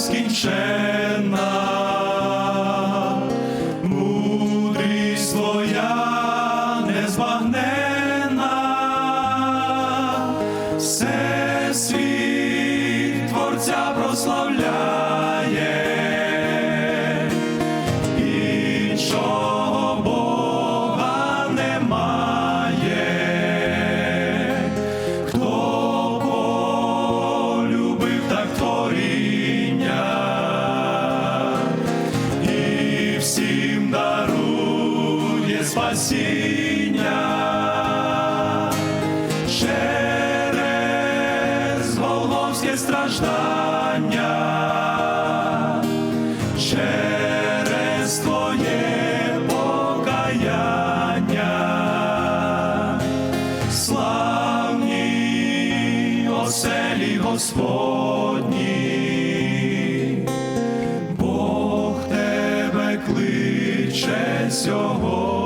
нескінченна, мудрість твоя незбагнена, все світ творця прославляє. спасіння. Через волновське страждання, через твоє покаяння, славні оселі Господні, Бог тебе кличе сьогодні.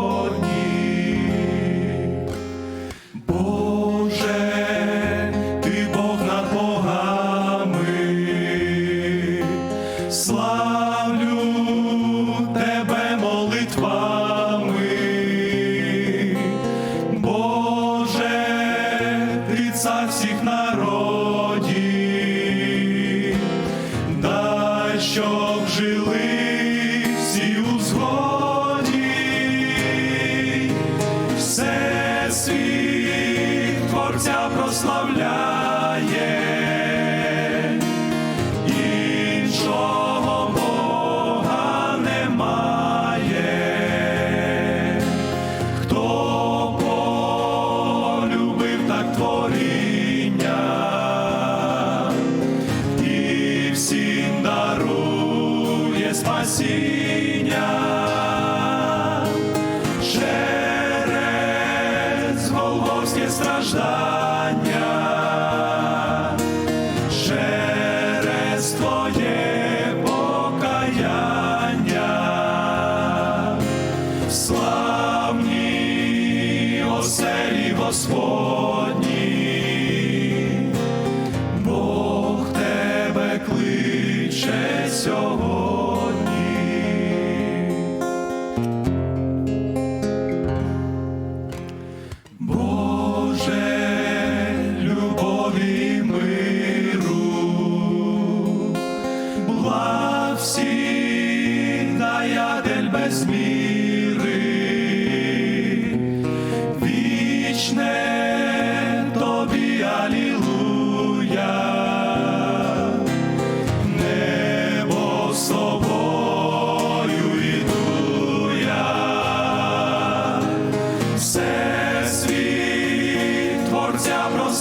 лица всіх нас. спасіння через Голгофське страждання, твоє покаяння.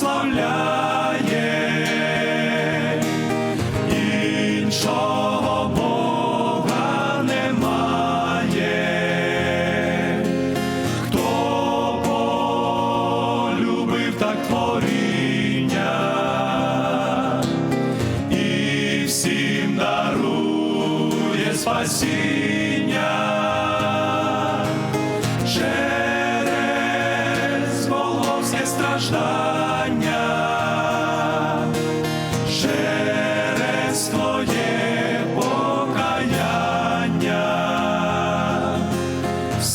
прославляй.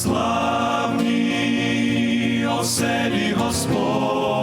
славній оселі Господь.